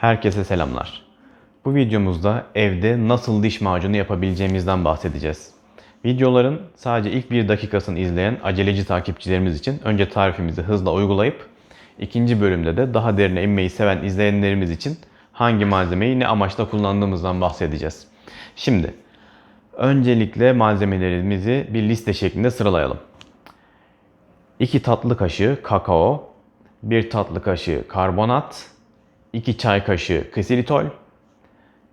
Herkese selamlar. Bu videomuzda evde nasıl diş macunu yapabileceğimizden bahsedeceğiz. Videoların sadece ilk bir dakikasını izleyen aceleci takipçilerimiz için önce tarifimizi hızla uygulayıp ikinci bölümde de daha derine inmeyi seven izleyenlerimiz için hangi malzemeyi ne amaçla kullandığımızdan bahsedeceğiz. Şimdi öncelikle malzemelerimizi bir liste şeklinde sıralayalım. 2 tatlı kaşığı kakao, 1 tatlı kaşığı karbonat, 2 çay kaşığı ksilitol,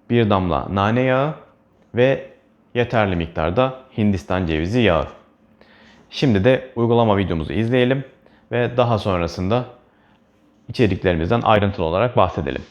1 damla nane yağı ve yeterli miktarda Hindistan cevizi yağı. Şimdi de uygulama videomuzu izleyelim ve daha sonrasında içeriklerimizden ayrıntılı olarak bahsedelim.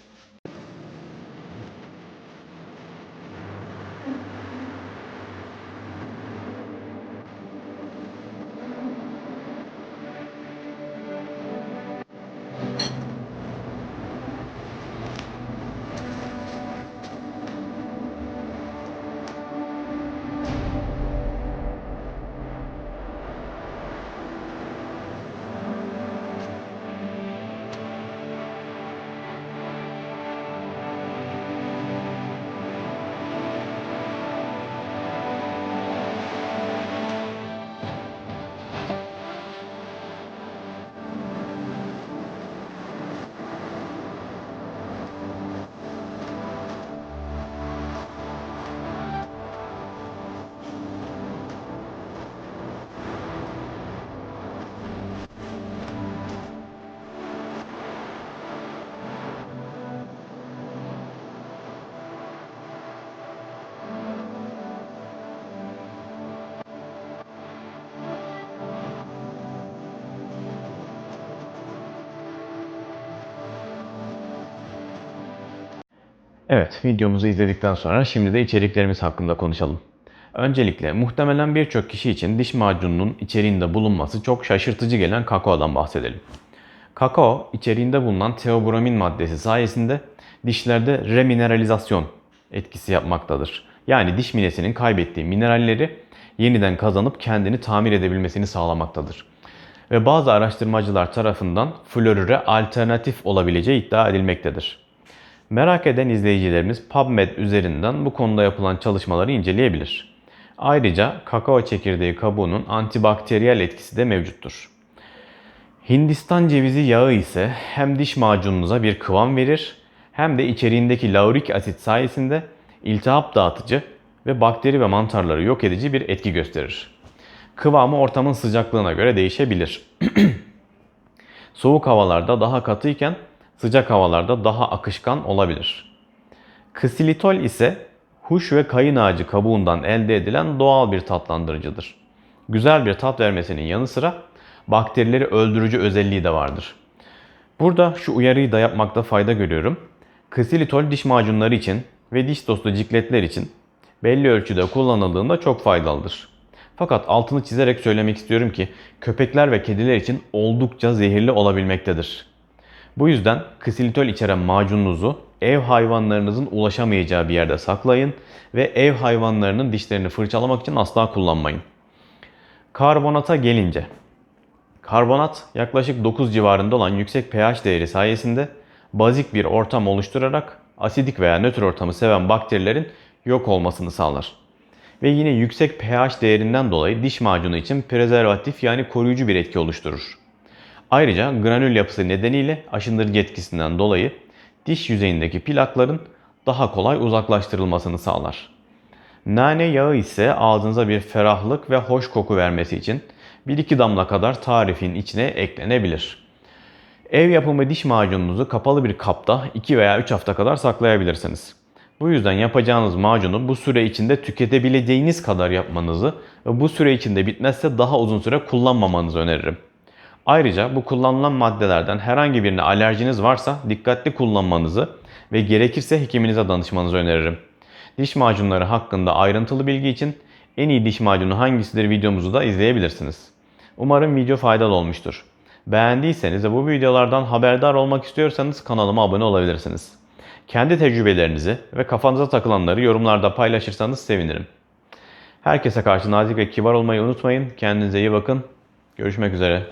Evet, videomuzu izledikten sonra şimdi de içeriklerimiz hakkında konuşalım. Öncelikle muhtemelen birçok kişi için diş macununun içeriğinde bulunması çok şaşırtıcı gelen kakaodan bahsedelim. Kakao içeriğinde bulunan teobromin maddesi sayesinde dişlerde remineralizasyon etkisi yapmaktadır. Yani diş minesinin kaybettiği mineralleri yeniden kazanıp kendini tamir edebilmesini sağlamaktadır. Ve bazı araştırmacılar tarafından florüre alternatif olabileceği iddia edilmektedir. Merak eden izleyicilerimiz PubMed üzerinden bu konuda yapılan çalışmaları inceleyebilir. Ayrıca kakao çekirdeği kabuğunun antibakteriyel etkisi de mevcuttur. Hindistan cevizi yağı ise hem diş macununuza bir kıvam verir hem de içeriğindeki laurik asit sayesinde iltihap dağıtıcı ve bakteri ve mantarları yok edici bir etki gösterir. Kıvamı ortamın sıcaklığına göre değişebilir. Soğuk havalarda daha katıyken sıcak havalarda daha akışkan olabilir. Ksilitol ise huş ve kayın ağacı kabuğundan elde edilen doğal bir tatlandırıcıdır. Güzel bir tat vermesinin yanı sıra bakterileri öldürücü özelliği de vardır. Burada şu uyarıyı da yapmakta fayda görüyorum. Ksilitol diş macunları için ve diş dostu cikletler için belli ölçüde kullanıldığında çok faydalıdır. Fakat altını çizerek söylemek istiyorum ki köpekler ve kediler için oldukça zehirli olabilmektedir. Bu yüzden ksilitol içeren macununuzu ev hayvanlarınızın ulaşamayacağı bir yerde saklayın ve ev hayvanlarının dişlerini fırçalamak için asla kullanmayın. Karbonata gelince. Karbonat yaklaşık 9 civarında olan yüksek pH değeri sayesinde bazik bir ortam oluşturarak asidik veya nötr ortamı seven bakterilerin yok olmasını sağlar. Ve yine yüksek pH değerinden dolayı diş macunu için prezervatif yani koruyucu bir etki oluşturur. Ayrıca granül yapısı nedeniyle aşındırıcı etkisinden dolayı diş yüzeyindeki plakların daha kolay uzaklaştırılmasını sağlar. Nane yağı ise ağzınıza bir ferahlık ve hoş koku vermesi için 1-2 damla kadar tarifin içine eklenebilir. Ev yapımı diş macununuzu kapalı bir kapta 2 veya 3 hafta kadar saklayabilirsiniz. Bu yüzden yapacağınız macunu bu süre içinde tüketebileceğiniz kadar yapmanızı ve bu süre içinde bitmezse daha uzun süre kullanmamanızı öneririm. Ayrıca bu kullanılan maddelerden herhangi birine alerjiniz varsa dikkatli kullanmanızı ve gerekirse hekiminize danışmanızı öneririm. Diş macunları hakkında ayrıntılı bilgi için en iyi diş macunu hangisidir videomuzu da izleyebilirsiniz. Umarım video faydalı olmuştur. Beğendiyseniz ve bu videolardan haberdar olmak istiyorsanız kanalıma abone olabilirsiniz. Kendi tecrübelerinizi ve kafanıza takılanları yorumlarda paylaşırsanız sevinirim. Herkese karşı nazik ve kibar olmayı unutmayın. Kendinize iyi bakın. Görüşmek üzere.